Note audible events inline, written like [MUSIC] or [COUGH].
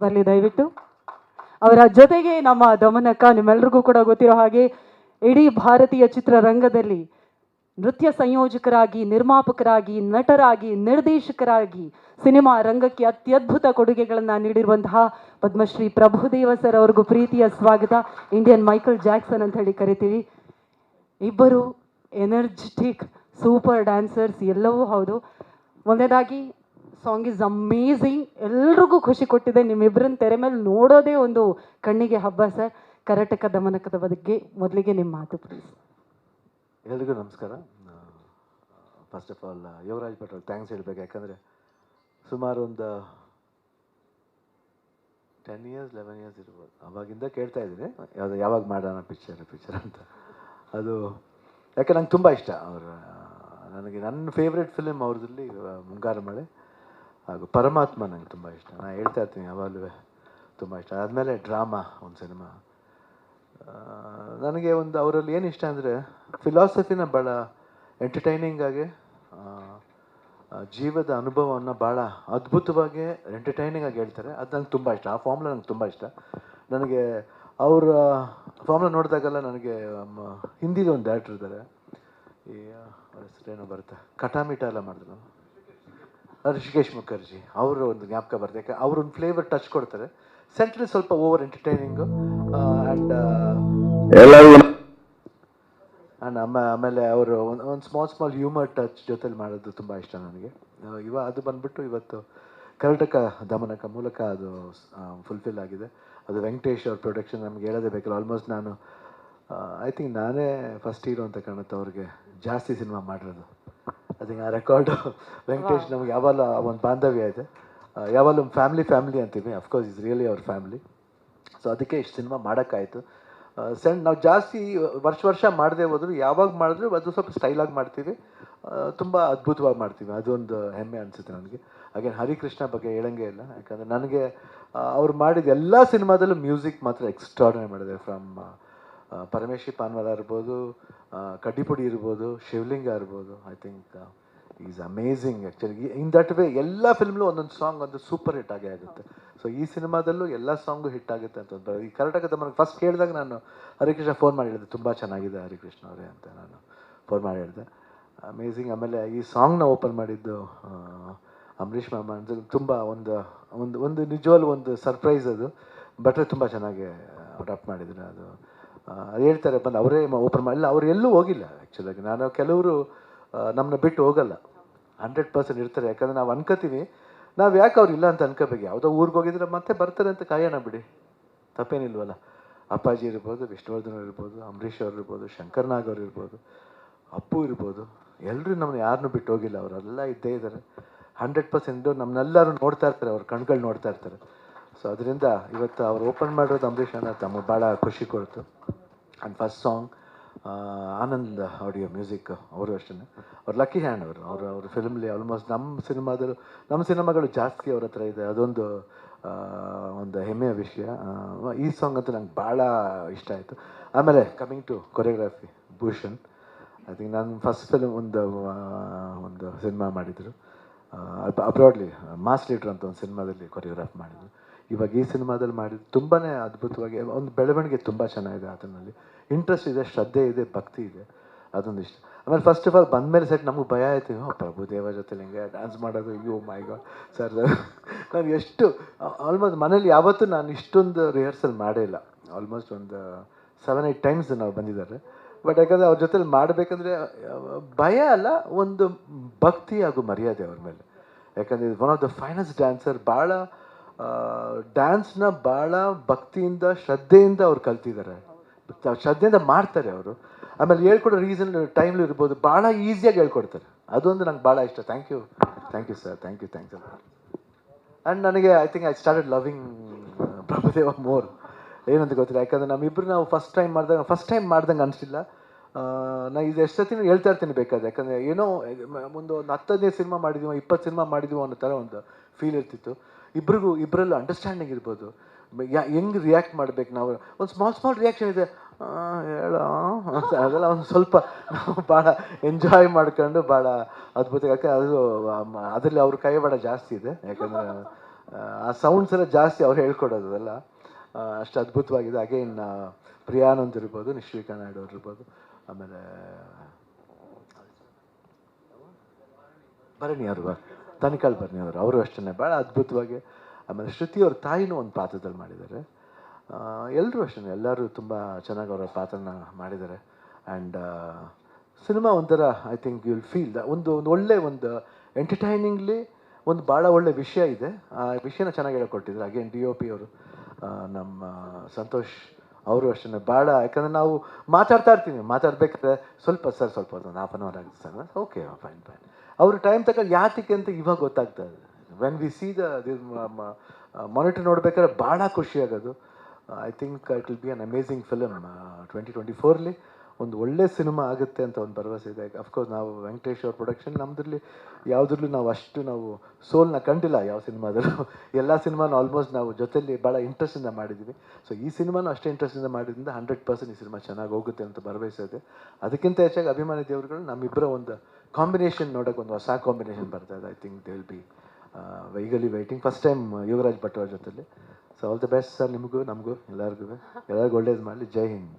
ಬರಲಿ, ದಯವಿಟ್ಟು. ಅವರ ಜೊತೆಗೆ ನಮ್ಮ ದಮನಕ್ಕ ನಿಮ್ಮೆಲ್ರಿಗೂ ಕೂಡ ಗೊತ್ತಿರೋ ಹಾಗೆ, ಇಡೀ ಭಾರತೀಯ ಚಿತ್ರರಂಗದಲ್ಲಿ ನೃತ್ಯ ಸಂಯೋಜಕರಾಗಿ, ನಿರ್ಮಾಪಕರಾಗಿ, ನಟರಾಗಿ, ನಿರ್ದೇಶಕರಾಗಿ ಸಿನಿಮಾ ರಂಗಕ್ಕೆ ಅತ್ಯದ್ಭುತ ಕೊಡುಗೆಗಳನ್ನು ನೀಡಿರುವಂತಹ ಪದ್ಮಶ್ರೀ ಪ್ರಭುದೇವ ಸರ್ ಅವ್ರಿಗೂ ಪ್ರೀತಿಯ ಸ್ವಾಗತ. ಇಂಡಿಯನ್ ಮೈಕಲ್ ಜಾಕ್ಸನ್ ಅಂತ ಹೇಳಿ ಕರಿತೀವಿ. ಇಬ್ಬರು ಎನರ್ಜೆಟಿಕ್ ಸೂಪರ್ ಡ್ಯಾನ್ಸರ್ಸ್ ಎಲ್ಲವೂ ಹೌದು. ಒಂದನೇದಾಗಿ ಸಾಂಗ್ ಈಸ್ ಅಮೇಝಿಂಗ್ ಎಲ್ರಿಗೂ ಖುಷಿ ಕೊಟ್ಟಿದೆ. ನಿಮ್ಮಿಬ್ಬರನ್ನ ತೆರೆ ಮೇಲೆ ನೋಡೋದೇ ಒಂದು ಕಣ್ಣಿಗೆ ಹಬ್ಬ ಸರ್. ಕರ್ನಾಟಕ ದಮನಕದ ಬಗ್ಗೆ ಮೊದಲಿಗೆ ನಿಮ್ಮ ಮಾತು ಪ್ಲೀಸ್ ಎಲ್ರಿಗೂ ನಮಸ್ಕಾರ. First of all Yuvraj Patel thanks ಹೇಳ್ಬೇಕು. ಯಾಕಂದರೆ ಸುಮಾರು ಒಂದು ಟೆನ್ ಇಯರ್ಸ್ ಲೆವೆನ್ ಇಯರ್ಸ್ ಇರ್ಬೋದು. ಅವಾಗಿಂದ ಕೇಳ್ತಾ ಇದ್ದೀನಿ. ಯಾವುದು, ಯಾವಾಗ ಮಾಡೋಣ ಪಿಕ್ಚರ್ ಪಿಕ್ಚರ್ ಅಂತ. ಅದು, ಯಾಕೆ ನಂಗೆ ತುಂಬ ಇಷ್ಟ. ಅವರು ನನಗೆ ನನ್ನ ಫೇವ್ರೆಟ್ ಫಿಲಮ್ ಅವ್ರದ್ರಲ್ಲಿ ಮುಂಗಾರು ಮಳೆ. ಹಾಗೂ ಪರಮಾತ್ಮ ನಂಗೆ ತುಂಬ ಇಷ್ಟ. ನಾನು ಹೇಳ್ತಾ ಇರ್ತೀನಿ ಯಾವಾಗಲೂ ತುಂಬ ಇಷ್ಟ. ಆದಮೇಲೆ ಡ್ರಾಮಾ ಒಂದು ಸಿನಿಮಾ. ನನಗೆ ಒಂದು ಅವರಲ್ಲಿ ಏನು ಇಷ್ಟ ಅಂದರೆ ಫಿಲಾಸಫಿನ ಭಾಳ ಎಂಟರ್ಟೈನಿಂಗ್ ಆಗಿ ಆ, ಆ, ಜೀವದ ಅನುಭವವನ್ನು ಭಾಳ ಅದ್ಭುತವಾಗಿ ಎಂಟರ್ಟೈನಿಂಗ್ ಆಗಿ ಹೇಳ್ತಾರೆ. ಅದು ನಂಗೆ ತುಂಬ ಇಷ್ಟ. ಆ ಫಾರ್ಮ್ಲ ನಂಗೆ ತುಂಬ ಇಷ್ಟ. ನನಗೆ ಅವರ ಫಾರ್ಮ್ಲ ನೋಡಿದಾಗೆಲ್ಲ ನನಗೆ ಹಿಂದಿಲಿ ಒಂದು ಡೈರೆಕ್ಟರ್ ಇದ್ದಾರೆ. ಈ ಅವ್ರ ಹೆಸರೇನೋ ಬರುತ್ತೆ? ಕಟಾಮಿಟ ಎಲ್ಲ ಮಾಡಿದ್ರು. ಋಷಿಕೇಶ್ ಮುಖರ್ಜಿ ಅವರು ಒಂದು ಜ್ಞಾಪಕ ಬರುತ್ತೆ ಯಾಕೆ ಅವರು ಒಂದು ಫ್ಲೇವರ್ ಟಚ್ ಕೊಡ್ತಾರೆ. ಸೆಂಟ್ರಲ್ ಸ್ವಲ್ಪ ಓವರ್ ಎಂಟರ್ಟೈನಿಂಗು ಆ್ಯಂಡ್ ಆ್ಯಂಡ್ ಆಮ ಆಮೇಲೆ ಅವರು ಒಂದು ಒಂದು ಸ್ಮಾಲ್ ಸ್ಮಾಲ್ ಹ್ಯೂಮರ್ ಟಚ್ ಜೊತೆಲಿ ಮಾಡೋದು ತುಂಬ ಇಷ್ಟ ನನಗೆ. ಇವ ಅದು ಬಂದ್ಬಿಟ್ಟು ಇವತ್ತು ಕರ್ನಾಟಕ ದಮನಕ ಮೂಲಕ ಅದು ಫುಲ್ಫಿಲ್ ಆಗಿದೆ. ಅದು ವೆಂಕಟೇಶ್ ಅವ್ರ ಪ್ರೊಡಕ್ಷನ್ ನಮ್ಗೆ ಹೇಳೋದೇ ಬೇಕಲ್ಲ ಆಲ್ಮೋಸ್ಟ್ ನಾನು ಐ ಥಿಂಕ್ ನಾನೇ ಫಸ್ಟ್ ಹೀರೋ ಅಂತ ಕಾಣುತ್ತೆ ಅವ್ರಿಗೆ ಜಾಸ್ತಿ ಸಿನಿಮಾ ಮಾಡಿರೋದು. ಅದಕ್ಕೆ ಆ ರೆಕಾರ್ಡು ವೆಂಕಟೇಶ್ ನಮ್ಗೆ ಯಾವಾಗಲೂ ಒಂದು ಬಾಂಧವ್ಯ ಇದೆ. ಯಾವಾಗಲೂ ಒಂದು ಫ್ಯಾಮಿಲಿ ಫ್ಯಾಮ್ಲಿ ಅಂತೀವಿ ಅಫ್ಕೋರ್ಸ್ ಇಸ್ ರಿಯಲಿ ಅವ್ರ ಫ್ಯಾಮಿಲಿ ಸೊ ಅದಕ್ಕೆ ಇಷ್ಟು ಸಿನಿಮಾ ಮಾಡೋಕ್ಕಾಯಿತು. ಸೆಂಡ್ ನಾವು ಜಾಸ್ತಿ ವರ್ಷ ವರ್ಷ ಮಾಡದೆ ಹೋದ್ರು ಯಾವಾಗ ಮಾಡಿದ್ರು ಅದು ಸ್ವಲ್ಪ ಸ್ಟೈಲಾಗಿ ಮಾಡ್ತೀವಿ. ತುಂಬ ಅದ್ಭುತವಾಗಿ ಮಾಡ್ತೀವಿ. ಅದೊಂದು ಹೆಮ್ಮೆ ಅನಿಸುತ್ತೆ ನನಗೆ. ಹಾಗೆ ಹರಿಕೃಷ್ಣ ಬಗ್ಗೆ ಹೇಳಂಗೆ ಇಲ್ಲ. ಯಾಕಂದರೆ ನನಗೆ ಅವ್ರು ಮಾಡಿದ ಎಲ್ಲ ಸಿನಿಮಾದಲ್ಲೂ ಮ್ಯೂಸಿಕ್ ಮಾತ್ರ ಎಕ್ಸ್ಟ್ರಾರ್ಡಿನರಿ ಮಾಡಿದೆ ಫ್ರಮ್ ಪರಮೇಶಿ ಪಾನ್ವಾಲ ಇರ್ಬೋದು ಕಡ್ಡಿಪುಡಿ ಇರ್ಬೋದು, ಶಿವಲಿಂಗ ಇರ್ಬೋದು I think is amazing actually in that way ಎಲ್ಲ ಫಿಲ್ಮ್ಲೂ ಒಂದೊಂದು ಸಾಂಗ್ ಒಂದು ಸೂಪರ್ ಹಿಟ್ ಆಗೇ ಆಗುತ್ತೆ. ಸೊ ಈ ಸಿನಿಮಾದಲ್ಲೂ ಎಲ್ಲ ಸಾಂಗು ಹಿಟ್ ಆಗುತ್ತೆ ಅಂತ ಈ ಕರ್ನಾಟಕದ ಮನೆಗೆ ಫಸ್ಟ್ ಕೇಳಿದಾಗ ನಾನು ಹರಿಕೃಷ್ಣ ಫೋನ್ ಮಾಡಿ ಹೇಳಿದೆ, ತುಂಬ ಚೆನ್ನಾಗಿದೆ ಹರಿಕೃಷ್ಣ ಅವರೇ ಅಂತ ನಾನು ಫೋನ್ ಮಾಡಿ ಹೇಳಿದೆ. ಅಮೇಝಿಂಗ್ ಆಮೇಲೆ ಈ ಸಾಂಗ್ನ ಓಪನ್ ಮಾಡಿದ್ದು ಅಂಬರೀಷ್ ಮಾಮ ಅಂತ ತುಂಬ ಒಂದು ಒಂದು ಒಂದು ನಿಜವಾಗ್ಲೂ ಒಂದು ಸರ್ಪ್ರೈಸ್ ಅದು. ಬಟ್ರೆ ತುಂಬ ಚೆನ್ನಾಗಿ ಅಡಾಪ್ಟ್ ಮಾಡಿದ್ರು ಅದು. ಅದು ಹೇಳ್ತಾರೆ, ಬಂದು ಅವರೇ ಓಪನ್ ಮಾಡಿಲ್ಲ ಅವ್ರು ಎಲ್ಲೂ ಹೋಗಿಲ್ಲ ಆ್ಯಕ್ಚುಲಾಗಿ ನಾನು ಕೆಲವರು ನಮ್ಮನ್ನ ಬಿಟ್ಟು ಹೋಗಲ್ಲ. ಹಂಡ್ರೆಡ್ ಪರ್ಸೆಂಟ್ ಇರ್ತಾರೆ, ಯಾಕಂದರೆ ನಾವು ಅನ್ಕೋತೀವಿ, ನಾವು ಯಾಕೆ ಅವ್ರು ಇಲ್ಲ ಅಂತ ಅನ್ಕೋಬೇಕು. ಯಾವುದೋ ಊರಿಗೆ ಹೋಗಿದ್ರೆ ಮತ್ತೆ ಬರ್ತಾರೆ ಅಂತ ಕಾಯೋಣ ಬಿಡಿ. ತಪ್ಪೇನಿಲ್ವಲ್ಲ. ಅಪ್ಪಾಜಿ ಇರ್ಬೋದು, ವಿಷ್ಣುವರ್ಧನ್ ಇರ್ಬೋದು, ಅಂಬರೀಷ್ ಅವ್ರು ಇರ್ಬೋದು ಶಂಕರ್ನಾಗ್ ಅವ್ರು ಇರ್ಬೋದು, ಅಪ್ಪು ಇರ್ಬೋದು ಎಲ್ಲರೂ ನಮ್ಮನ್ನ ಯಾರನ್ನೂ ಬಿಟ್ಟು ಹೋಗಿಲ್ಲ. ಅವರೆಲ್ಲ ಇದ್ದೇ ಇದ್ದಾರೆ ಹಂಡ್ರೆಡ್ ಪರ್ಸೆಂಟು ನಮ್ಮನ್ನೆಲ್ಲರೂ ನೋಡ್ತಾ ಇರ್ತಾರೆ, ಅವ್ರ ಕಣ್ಗಳು ನೋಡ್ತಾ ಇರ್ತಾರೆ. ಸೊ ಅದರಿಂದ ಇವತ್ತು ಅವ್ರು ಓಪನ್ ಮಾಡಿರೋದು ಅಂಬರೀಷ್ ಅಣ್ಣ ತಮಗೆ ಭಾಳ ಖುಷಿ ಕೊಡ್ತು. And first song Anand audio music ಅವರು ಅಷ್ಟೇ. ಅವ್ರು ಲಕ್ಕಿ ಹ್ಯಾಂಡ್ ಅವರು. ಅವರು, ಅವ್ರ ಫಿಲ್ಮ್ಲಿ ಆಲ್ಮೋಸ್ಟ್ ನಮ್ಮ ಸಿನಿಮಾದಲ್ಲೂ ನಮ್ಮ ಸಿನಿಮಾಗಳು ಜಾಸ್ತಿ ಅವ್ರ ಹತ್ರ ಇದೆ. ಅದೊಂದು ಒಂದು ಹೆಮ್ಮೆಯ ವಿಷಯ. ಈ ಸಾಂಗ್ ಅಂತೂ ನಂಗೆ ಭಾಳ ಇಷ್ಟ ಆಯಿತು. ಆಮೇಲೆ coming to choreography Bhushan. I think ನಾನು ಫಸ್ಟ್ ಫಿಲ್ಮ್ ಒಂದು ಒಂದು ಸಿನಿಮಾ ಮಾಡಿದರು. ಅಬ್ರಾಡ್ಲಿ ಮಾಸ್ ಲೀಡ್ರ್ ಅಂತ ಒಂದು ಸಿನಿಮಾದಲ್ಲಿ ಕೊರಿಯೋಗ್ರಾಫ್ ಮಾಡಿದ್ರು. ಇವಾಗ ಈ ಸಿನಿಮಾದಲ್ಲಿ ಮಾಡಿದ ತುಂಬಾ ಅದ್ಭುತವಾಗಿ, ಒಂದು ಬೆಳವಣಿಗೆ ತುಂಬ ಚೆನ್ನಾಗಿದೆ ಅದರಲ್ಲಿ ಇಂಟ್ರೆಸ್ಟ್ ಇದೆ, ಶ್ರದ್ಧೆ ಇದೆ, ಭಕ್ತಿ ಇದೆ, ಅದೊಂದು ಇಷ್ಟ. ಆಮೇಲೆ ಫಸ್ಟ್ ಆಫ್ ಆಲ್ ಬಂದಮೇಲೆ ಸೆಟ್ ನಮಗೆ ಭಯ ಆಯ್ತು ಪ್ರಭು ದೇವ ಜೊತೆ ಹಿಂಗೆ ಡ್ಯಾನ್ಸ್ ಮಾಡೋದು, ಅಯ್ಯೋ ಮೈ ಗಾಡ್ ಸರ್ ನಾನು ಎಷ್ಟು ಆಲ್ಮೋಸ್ಟ್ ಮನೇಲಿ ಯಾವತ್ತೂ ನಾನು ಇಷ್ಟೊಂದು ರಿಹರ್ಸಲ್ ಇಲ್ಲ. ಆಲ್ಮೋಸ್ಟ್ ಒಂದು ಸೆವೆನ್ ಏಯ್ಟ್ ಟೈಮ್ಸ್ ನಾವು ಬಂದಿದ್ದಾರೆ. ಬಟ್ ಯಾಕಂದರೆ ಅವ್ರ ಜೊತೆಲಿ ಮಾಡಬೇಕಂದ್ರೆ, ಭಯ ಅಲ್ಲ, ಒಂದು ಭಕ್ತಿ ಹಾಗೂ ಮರ್ಯಾದೆ ಅವ್ರ ಮೇಲೆ. ಯಾಕಂದರೆ one of the finest dancer ಭಾಳ ಡ್ಯಾನ್ಸ್ನ ಭಾಳ ಭಕ್ತಿಯಿಂದ, ಶ್ರದ್ಧೆಯಿಂದ ಅವ್ರು ಕಲ್ತಿದ್ದಾರೆ. ಶ್ರದ್ಧೆಯಿಂದ ಮಾಡ್ತಾರೆ ಅವರು. ಆಮೇಲೆ ಹೇಳ್ಕೊಡೋ ರೀಸನ್ ಟೈಮ್ಲಿ ಇರ್ಬೋದು. ಭಾಳ ಈಸಿಯಾಗಿ ಹೇಳ್ಕೊಡ್ತಾರೆ. ಅದೊಂದು ನಂಗೆ ಭಾಳ ಇಷ್ಟ. Thank you thank you sir thank you thank you and ನನಗೆ I think I started loving Prabhudeva more ಏನಂತ ಗೊತ್ತಿಲ್ಲ. ಯಾಕಂದರೆ ನಮ್ಮಿಬ್ಬರು ನಾವು ಫಸ್ಟ್ ಟೈಮ್ ಮಾಡಿದಾಗ ಫಸ್ಟ್ ಟೈಮ್ ಮಾಡ್ದಂಗೆ ಅನಿಸಿಲ್ಲ. ನಾ ಇದು ಎಷ್ಟು ಸತಿ ಹೇಳ್ತಾ ಇರ್ತೀನಿ ಬೇಕಾದ್ರೆ. ಯಾಕಂದರೆ ಏನೋ ಒಂದು ಒಂದು ಹತ್ತು ಸಿನಿಮಾ ಮಾಡಿದ್ವಿ, ಇಪ್ಪತ್ತು ಸಿನಿಮಾ ಮಾಡಿದ್ವಿ ಅನ್ನೋ ಥರ ಒಂದು ಫೀಲ್ ಇರ್ತಿತ್ತು. ಇಬ್ರಿಗೂ ಇಬ್ಬರಲ್ಲೂ ಅಂಡರ್ಸ್ಟ್ಯಾಂಡಿಂಗ್ ಇರ್ಬೋದು. ಹೆಂಗೆ ರಿಯಾಕ್ಟ್ ಮಾಡ್ಬೇಕು ನಾವು? ಒಂದು ಸ್ಮಾಲ್ ಸ್ಮಾಲ್ ರಿಯಾಕ್ಷನ್ ಇದೆ. ಹೇಳ ಅದೆಲ್ಲ ಒಂದು ಸ್ವಲ್ಪ ನಾವು ಭಾಳ ಎಂಜಾಯ್ ಮಾಡ್ಕೊಂಡು ಭಾಳ ಅದ್ಭುತ ಯಾಕೆ, ಅದು ಅದರಲ್ಲಿ ಅವ್ರ ಕೈವಾಡ ಜಾಸ್ತಿ ಇದೆ. ಯಾಕಂದರೆ, ಆ ಸೌಂಡ್ಸ್ ಎಲ್ಲ ಜಾಸ್ತಿ ಅವ್ರು ಹೇಳ್ಕೊಡೋದು ಅದೆಲ್ಲ ಅಷ್ಟು ಅದ್ಭುತವಾಗಿದೆ. ಅಗೇನ್ ಪ್ರಿಯಾನಂದ್ ಇರ್ಬೋದು ನಿಶ್ರೀಕಾ ನಾಯ್ಡು ಅವ್ರು ಇರ್ಬೋದು. ಆಮೇಲೆ, ಭರಣಿ ಅವರು. ತನಿಕಾಳ್ ಬರ್ನಿ ಅವರು ಅವರು ಅಷ್ಟೇ ಭಾಳ ಅದ್ಭುತವಾಗಿ ಆಮೇಲೆ ಶ್ರುತಿ ಅವ್ರ ತಾಯಿನೂ ಒಂದು ಪಾತ್ರದಲ್ಲಿ ಮಾಡಿದ್ದಾರೆ. ಎಲ್ಲರೂ ಅಷ್ಟೇ ಎಲ್ಲರೂ ತುಂಬ ಚೆನ್ನಾಗಿ ಅವರ ಪಾತ್ರನ ಮಾಡಿದ್ದಾರೆ. ಆ್ಯಂಡ್ ಸಿನಿಮಾ ಒಂಥರ I think you will feel ಒಂದು ಒಂದು ಒಳ್ಳೆ ಒಂದು ಎಂಟರ್ಟೈನಿಂಗ್ಲಿ ಒಂದು ಭಾಳ ಒಳ್ಳೆ ವಿಷಯ ಇದೆ. ಆ ವಿಷಯನ ಚೆನ್ನಾಗಿ ಹೇಳ್ಕೊಟ್ಟಿದ್ರು. ಅಗೇನ್ ಡಿ ಒ ಪಿ ಅವರು ನಮ್ಮ ಸಂತೋಷ್ ಅವರು ಅಷ್ಟೇ ಭಾಳ ಯಾಕಂದರೆ ನಾವು ಮಾತಾಡ್ತಾ ಇರ್ತೀವಿ. ಮಾತಾಡ್ಬೇಕಾದ್ರೆ ಸ್ವಲ್ಪ ಸರ್, ಸ್ವಲ್ಪ ಒಂದು ಹಾಫ್ ಆನ್ ಅವರ್ ಆಗುತ್ತೆ ಸರ್. ಓಕೆ ಫೈನ್ ಫೈನ್ ಅವರು ಟೈಮ್ ತಗೊಂಡು ಯಾತಕ್ಕೆ ಅಂತ ಇವಾಗ ಗೊತ್ತಾಗ್ತಾ ಇದೆ when we see the monitor ನೋಡ್ಬೇಕಾದ್ರೆ ಭಾಳ ಖುಷಿ ಆಗೋದು. I think it will be an amazing film twenty twenty ಫೋರ್ಲಿ ಒಂದು ಒಳ್ಳೆ ಸಿನಿಮಾ ಆಗುತ್ತೆ ಅಂತ ಒಂದು ಭರವಸೆ ಇದೆ. ಅಫ್ಕೋರ್ಸ್ ನಾವು ವೆಂಕಟೇಶ್ ಅವ್ರ ಪ್ರೊಡಕ್ಷನ್ ನಮ್ಮದ್ರಲ್ಲಿ ಯಾವುದ್ರಲ್ಲೂ ನಾವು ಅಷ್ಟು ನಾವು ಸೋಲ್ನ ಕಂಡಿಲ್ಲ ಯಾವ ಸಿನಿಮಾದಲ್ಲೂ. [LAUGHS] ಎಲ್ಲ ಸಿನಿಮಾನ ಆಲ್ಮೋಸ್ಟ್ ನಾವು ಜೊತೆಯಲ್ಲಿ ಭಾಳ ಇಂಟ್ರೆಸ್ಟಿಂದ ಮಾಡಿದ್ದೀವಿ ಸೊ ಈ ಸಿನಿಮಾನು ಅಷ್ಟೇ ಇಂಟ್ರೆಸ್ಟಿಂದ ಮಾಡಿದ್ರಿಂದ ಹಂಡ್ರೆಡ್ ಪರ್ಸೆಂಟ್ ಈ ಸಿನಿಮಾ ಚೆನ್ನಾಗಿ ಹೋಗುತ್ತೆ ಅಂತ ಭರವಸೆ ಇದೆ. ಅದಕ್ಕಿಂತ ಹೆಚ್ಚಾಗಿ ಅಭಿಮಾನಿ ದೇವರುಗಳು ನಮ್ಮಿಬ್ಬರ ಒಂದು ಕಾಂಬಿನೇಷನ್ ನೋಡೋಕೆ ಒಂದು ಹೊಸ ಕಾಂಬಿನೇಷನ್ ಬರ್ತಾ ಇದೆ I think they will be ವೈಗಲಿ waiting first time Yuvraj Bhat ಅವ್ರ ಜೊತೆಲಿ. So all the best sir ನಿಮಗೂ, ನಮಗೂ ಎಲ್ಲರಿಗೂ ಎಲ್ಲರಿಗೂ ಒಳ್ಳೇದು ಮಾಡಲಿ. ಜೈ ಹಿಂದ್.